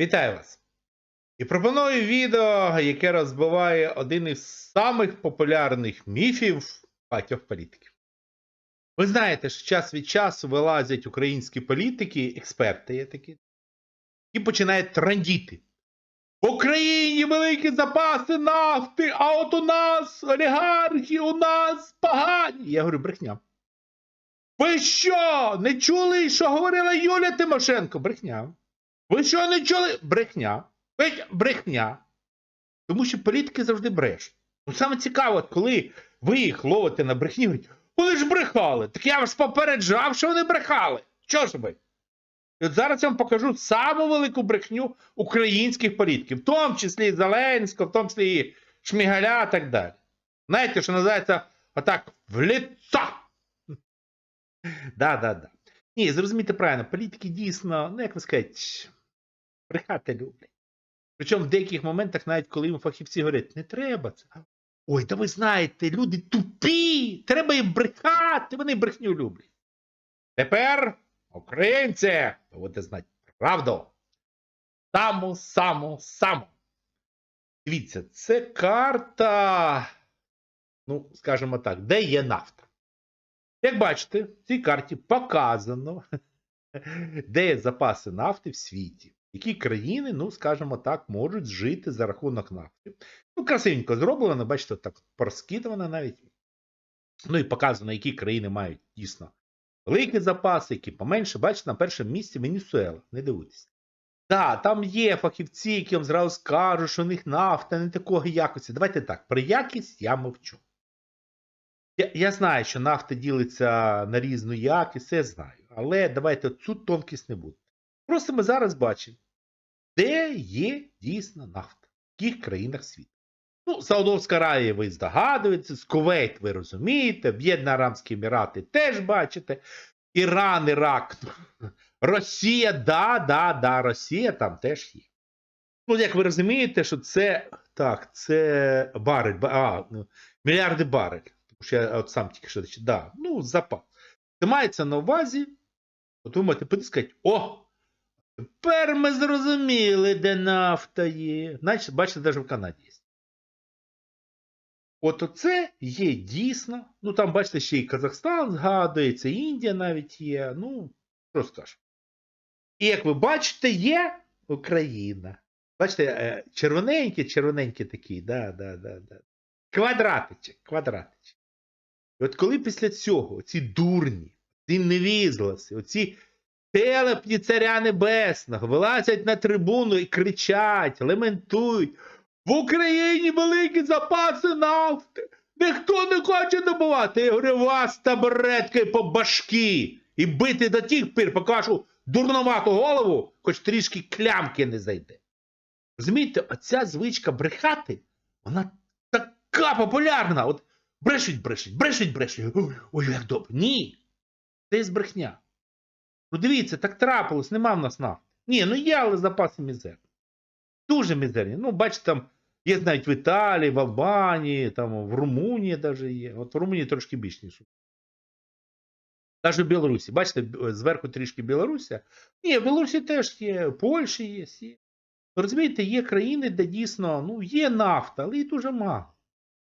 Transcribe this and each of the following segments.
Вітаю вас! І пропоную відео, яке розбиває один із самих популярних міфів багатьох політиків. Ви знаєте, що час від часу вилазять українські політики, експерти є такі, і починають трандіти. В Україні великі запаси нафти, а от у нас олігархи, у нас погані. Я говорю, брехня. Ви що? Не чули, що говорила Юля Тимошенко? Брехня. Ви що не чули? Брехня. Брехня. Тому що політики завжди брешуть. Ну саме цікаво, коли ви їх ловите на брехні, говорять, вони ж брехали. Так я вас попереджав, що вони брехали. Що ж ви? І от зараз я вам покажу саму велику брехню українських політиків, в тому числі і Зеленського, в тому числі і Шмігаля і так далі. Знаєте, що називається отак в лицо. Да, да, да. Ні, зрозумійте правильно, політики дійсно, ну як ви сказати, брехати люблять. Причому в деяких моментах, навіть коли їм фахівці говорять, не треба це. Ой, та ви знаєте, люди тупі, треба їм брехати, вони брехню люблять. Тепер, українці, будете знати правду. Саму, саму, саму. Дивіться, це карта, ну, скажімо так, де є нафта. Як бачите, в цій карті показано, де є запаси нафти в світі. Які країни, ну, скажімо так, можуть жити за рахунок нафти. Ну, красивенько зроблено, бачите, так порозкидано навіть. Ну і показано, які країни мають дійсно великі запаси, які поменше. Бачите, на першому місці Венесуела. Не дивуйтесь. Так, там є фахівці, які вам зразу скажуть, що у них нафта не такого якості. Давайте так, про якість я мовчу. Я, я знаю, що нафта ділиться на різну якість, я знаю. Але давайте цю тонкість не буде. Просто ми зараз бачимо, де є дійсно нафта, в яких країнах світу. Ну, Саудовська Аравія, ви здогадуєтеся, Кувейт, ви розумієте, Об'єднані Арабські Емірати теж бачите, Іран, Ірак, Росія, да, да, да, Росія там теж є. Ну, як ви розумієте, що це так, це барель, а, ну, мільярди барель. Тому що я от сам тільки що да, ну, запас. Це мається на увазі, от ви можете потискати, о! Тепер ми зрозуміли, де нафта є. Значить, бачите, навіть в Канаді є. От оце є дійсно. Ну там, бачите, ще і Казахстан згадується, Індія навіть є. Ну, що скажу. І як ви бачите, є Україна. Бачите, червоненькі, червоненькі такі, да, да, да, да. Квадратичок, квадратичок. І от коли після цього ці дурні, ці невізласи, оці телепні царя небесного вилазять на трибуну і кричать, лементують. В Україні великі запаси нафти. Ніхто не хоче добувати. Я говорю, вас табуреткою по башки. І бити до тих пір, поки вашу дурновату голову, хоч трішки клямки не зайде. Розумієте, оця звичка брехати, вона така популярна. От брешуть, брешуть, брешуть, брешуть. Ой, як добре. Ні. Це є брехня. Ну дивіться, так трапилось, нема в нас нафти. Ні, ну є, але запаси мізерні. Дуже мізерні. Ну, бачите, там є навіть в Італії, в Албанії, там в Румунії навіть є. От в Румунії трошки більш ніж. Навіть в Білорусі. Бачите, зверху трішки Білорусія. Ні, в Білорусі теж є, в Польщі є. є. Розумієте, є країни, де дійсно ну, є нафта, але її дуже мало.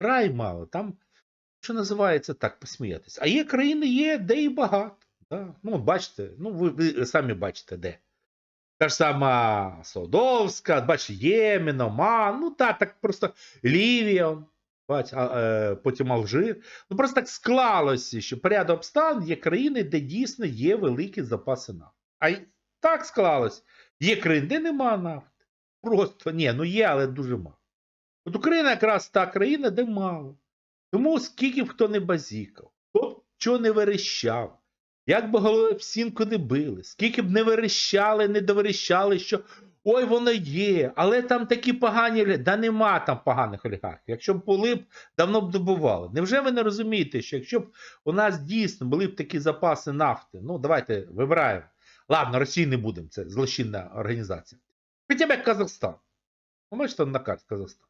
Край мало. Там, що називається так, посміятися. А є країни, є, де і багато. Да? Ну, бачите, ну ви, ви самі бачите, де. Та ж сама Саудовська, бач, Ємен, Оман, ну так, так просто Лівія, бач, а, е, потім Алжир. Ну просто так склалося, що порядок обставин є країни, де дійсно є великі запаси нафти. А так склалось. Є країни, де нема нафти. Просто ні, ну є, але дуже мало. От Україна якраз та країна, де мало. Тому скільки б хто не базікав, хто б чого не верещав. Як би голови в стінку не били, скільки б не верещали, не доверещали, що ой, воно є, але там такі погані олігархи. Да нема там поганих олігархів. Якщо б були б, давно б добували. Невже ви не розумієте, що якщо б у нас дійсно були б такі запаси нафти, ну давайте вибираємо. Ладно, Росії не будемо, це злочинна організація. Хоча як Казахстан. Бачите, на карті Казахстан.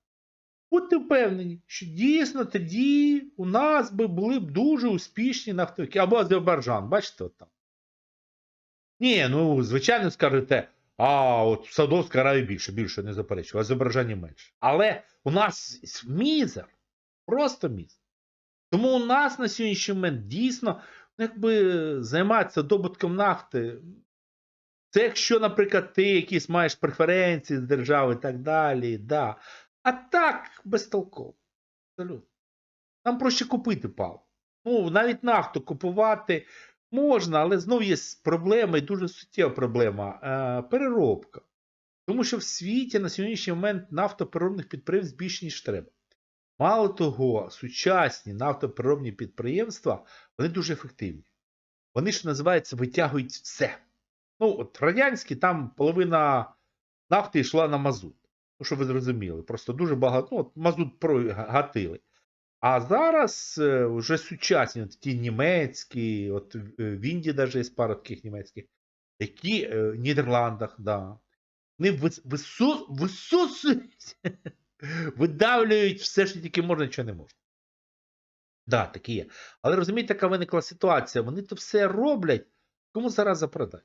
Будьте впевнені, що дійсно тоді у нас би були б дуже успішні нафтовики. Або Азербайджан, бачите, от там. Ні, ну, звичайно, скажете, а от Саудовська Аравія більше, більше не заперечую, Азербайджані менше. Але у нас мізер, просто мізер. Тому у нас на сьогоднішній момент дійсно ну, якби займатися добутком нафти. Це якщо, наприклад, ти якісь маєш преференції з держави і так далі, да. А так безтолково. Абсолютно. Нам проще купити пал. Ну, навіть нафту купувати можна, але знов є проблема і дуже суттєва проблема е, переробка. Тому що в світі на сьогоднішній момент нафтопереробних підприємств більше, ніж треба. Мало того, сучасні нафтопереробні підприємства вони дуже ефективні. Вони ж називається витягують все. Ну, от радянські там половина нафти йшла на мазут. Ну, щоб ви зрозуміли, просто дуже багато. Ну, от мазут прогатили. А зараз е, вже сучасні, от ті німецькі, от е, в Індії навіть є пара таких німецьких, які е, в Нідерландах, да. Вони вис, вису, висусують, видавлюють все, що тільки можна, нічого не можна. Да, такі є. Але розумієте, яка виникла ситуація? Вони то все роблять, кому зараз запродати.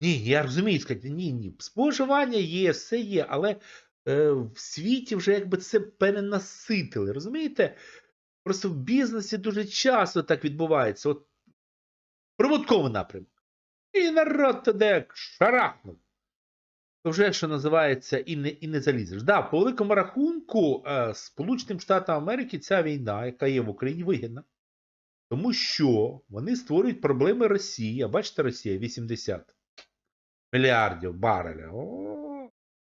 Ні, я розумію, сказати, ні, ні. Споживання є, все є, але е, в світі вже якби це перенаситили. Розумієте? Просто в бізнесі дуже часто так відбувається. От прибутковий напрямок. І народ туди шарахнув. То вже, що називається, і не і не залізеш. Да, по великому рахунку, е, Сполученим Штатам Америки ця війна, яка є в Україні, вигідна. Тому що вони створюють проблеми Росії. А бачите, Росія 80 мільярдів бареля. О!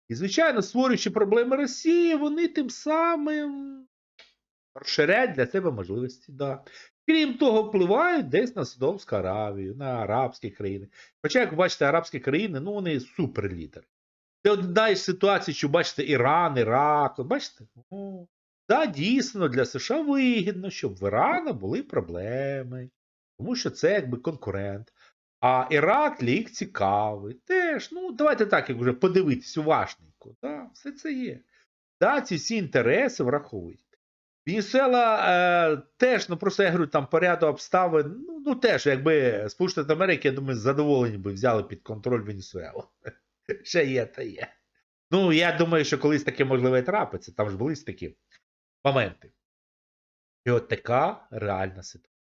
І, звичайно, створюючи проблеми Росії, вони тим самим розширяють для себе можливості. Да. Крім того, впливають десь на Саудовську Аравію, на арабські країни. Хоча, як ви бачите, арабські країни, ну вони суперлідери. Це одна із ситуацій, що бачите, Іран, Ірак, бачите? О, да, дійсно, для США вигідно, щоб в Ірана були проблеми. Тому що це якби конкурент. А Ірак для їх цікавий. Теж, ну, давайте так, як вже подивитись уважненько. Да, все це є. Да, ці всі інтереси враховують. Венесуела е, теж, ну просто я говорю, там по ряду обставин, ну, ну теж, якби Сполучені Америки, я думаю, з задоволенням би взяли під контроль Венесуелу. Ще є, та є. Ну, я думаю, що колись таке можливо і трапиться. Там ж були такі моменти. І от така реальна ситуація.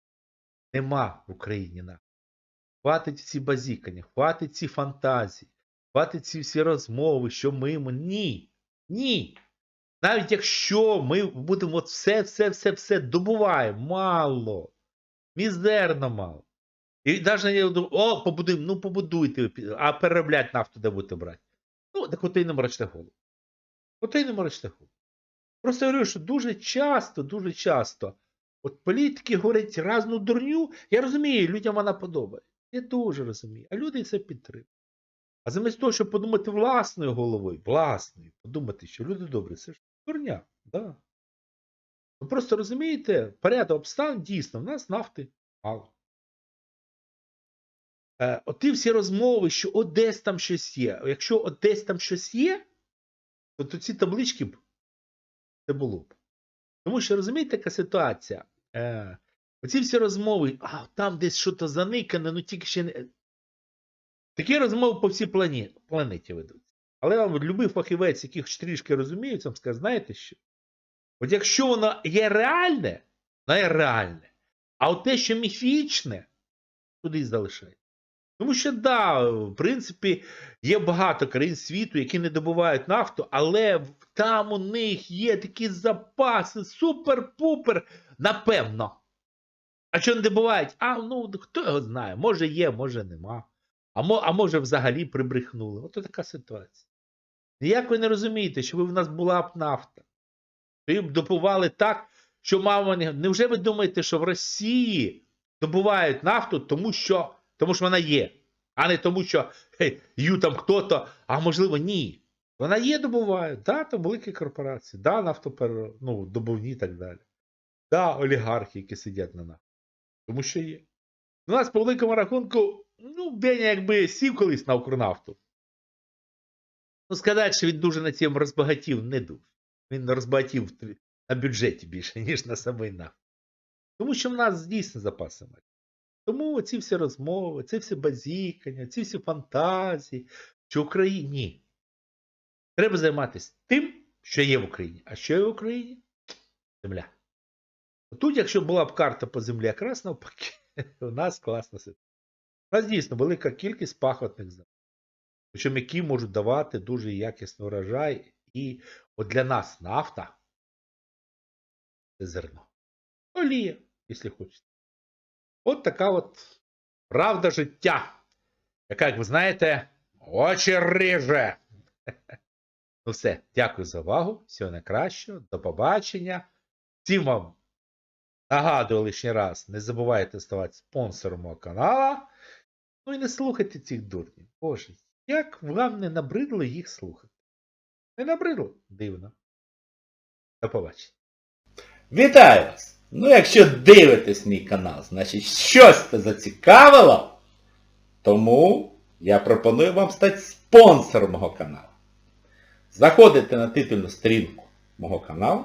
Нема в Україні на. Хватить ці базікання, хватить ці фантазії, хватить ці всі розмови, що ми. Ні. Ні. Навіть якщо ми будемо все, все, все, все добуваємо, мало. Мізерно мало. І навіть я думаю, о, побудуємо, ну побудуйте, а переробляти нафту де будете брати. Ну, так от і не морочте голову. От і не морочте голову. Просто говорю, що дуже часто, дуже часто, от політики говорять разну дурню. Я розумію, людям вона подобається. Я дуже розумію. А люди це підтримують. А замість того, щоб подумати власною головою, власною, подумати, що люди добрі, це ж дурня. Да. Ви просто розумієте, порядок обставин дійсно, в нас нафти мало. Е, оті всі розмови, що от десь там щось є. Якщо от десь там щось є, то, то ці таблички б не було б. Тому що розумієте, яка ситуація? Е, оці всі розмови, а там десь щось заникане, ну тільки ще не. Такі розмови по всій плані, планеті ведуться. Але вам любий фахівець, яких трішки розуміють, вам скаже, знаєте що? От якщо воно є реальне, воно є реальне. А от те, що міфічне, туди залишається. Тому що, да, в принципі, є багато країн світу, які не добувають нафту, але там у них є такі запаси, супер-пупер, напевно. А що не добувають? А ну хто його знає, може є, може нема. А, а може взагалі прибрехнули. Ото така ситуація. Ніяк ви не розумієте, що ви в нас була б нафта. Ви б добували так, що мама не. Невже ви думаєте, що в Росії добувають нафту, тому що, тому що вона є, а не тому, що хей, ю там хто-то, а можливо, ні. Вона є, добувають. Да, там великі корпорації, да, нафтопер, ну, і так далі. Да, олігархи, які сидять на нафті. Тому що є. У нас по великому рахунку, ну, Беня якби сів колись на Укрнафту. Ну, сказати, що він дуже на цьому розбагатів, не дуже. Він розбагатів на бюджеті більше, ніж на самий нафт. Тому що в нас дійсно запаси малі. Тому ці всі розмови, ці всі базікання, ці всі фантазії, що Україні ні. Треба займатися тим, що є в Україні. А що є в Україні? Земля. Тут, якщо була б карта по землі, якраз навпаки, у нас класна ситуація. У нас дійсно велика кількість пахотних земель. Причому які можуть давати дуже якісний урожай. І от для нас нафта це зерно. Олія, якщо хочете. От така от правда життя, яка, як ви знаєте, очі риже. Ну все, дякую за увагу. Всього найкращого. До побачення. Всім вам нагадую лишній раз, не забувайте ставати спонсором мого каналу. Ну і не слухайте цих дурнів. Боже, як вам не набридло їх слухати? Не набридло? Дивно. До побачення. Вітаю вас! Ну, якщо дивитесь мій канал, значить щось це зацікавило, тому я пропоную вам стати спонсором мого каналу. Заходите на титульну сторінку мого каналу,